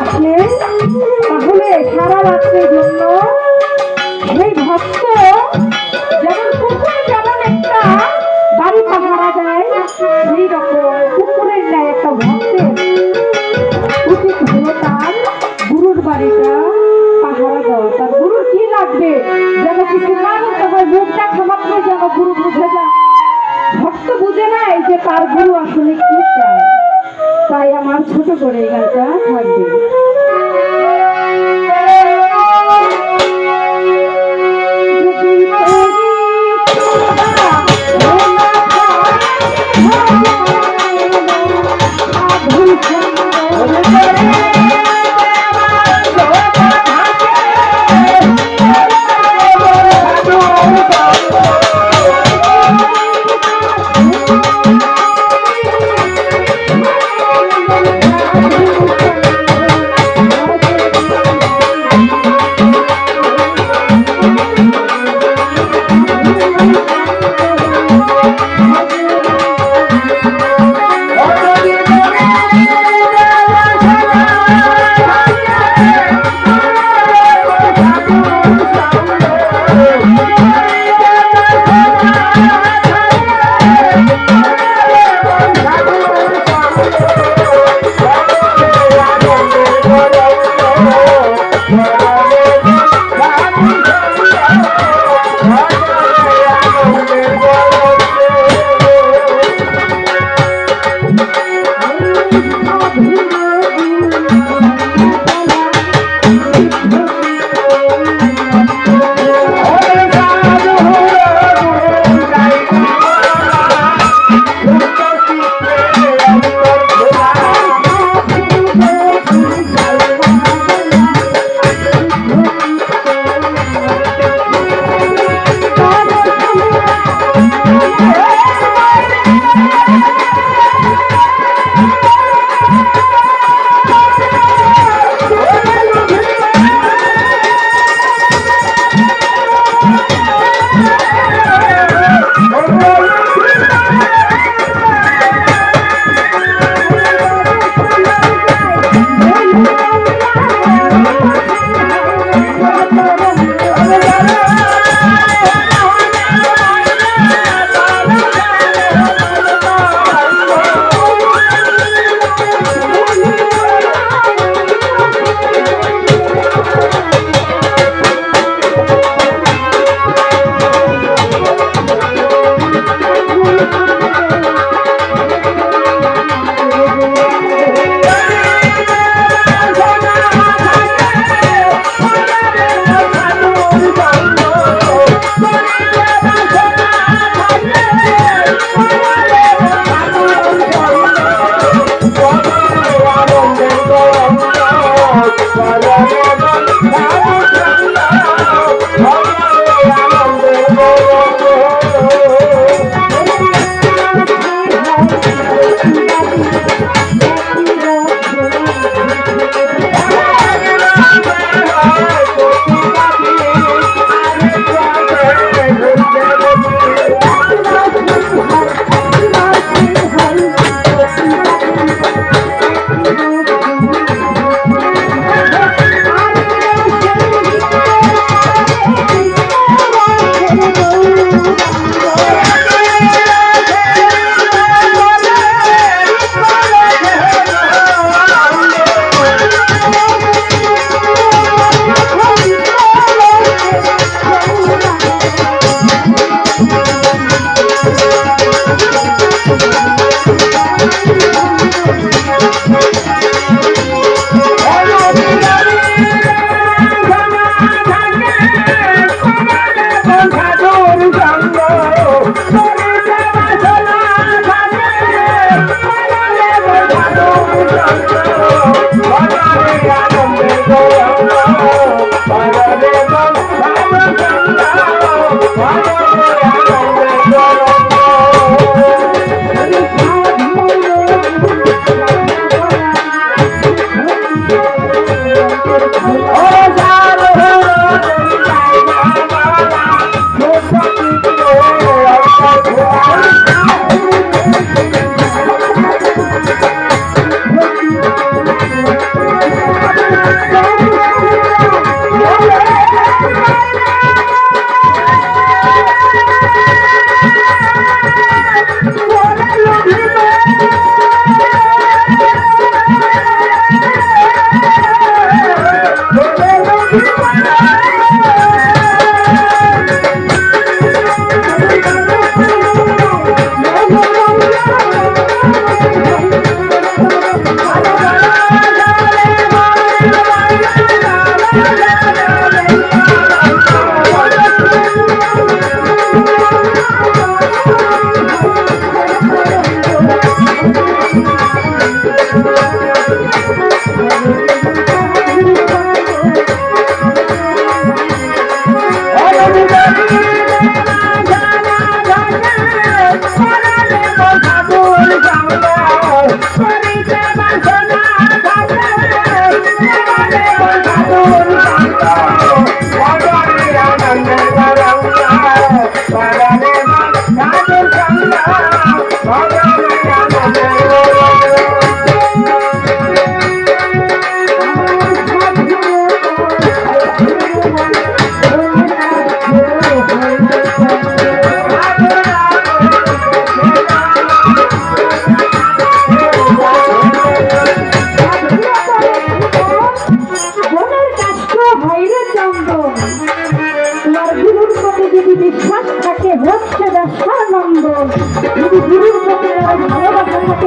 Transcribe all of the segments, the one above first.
করতে আসে তাহলে সারা রাত্রের জন্য সেই ভক্ত যেমন কুকুর যেমন একটা বাড়ি পাহারা দেয়, সেই রকম কুকুরের ন্যায় একটা ভক্তের উচিত হলো তার গুরুর বাড়িটা পাহারা দেওয়া। তার গুরুর কি লাগবে? যেন কিছু না করতে হয়, মুখ দেখা যেন গুরু বুঝে যায়। ভক্ত বুঝে নাই যে তার গুরু আসলে কি ছোট করে এই গানটা থাকবে।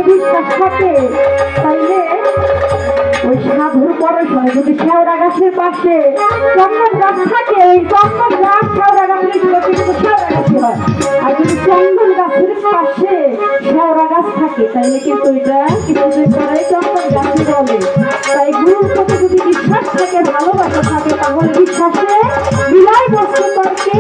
বিশ্বাস থাকে তাইলে ওই সাধুর যদি শেওড়া গাছের পাশে গাছ থাকে ওই চন্দন গাছ আর যদি চন্দন গাছের পাশে শেওড়া গাছ থাকে তাইলে কিন্তু এটা কিছুদিন পরে তাই গুরুর প্রতি যদি বিশ্বাস থাকে, ভালোবাসা থাকে, তাহলে বিশ্বাসে বিলাই বস্তু তর্কে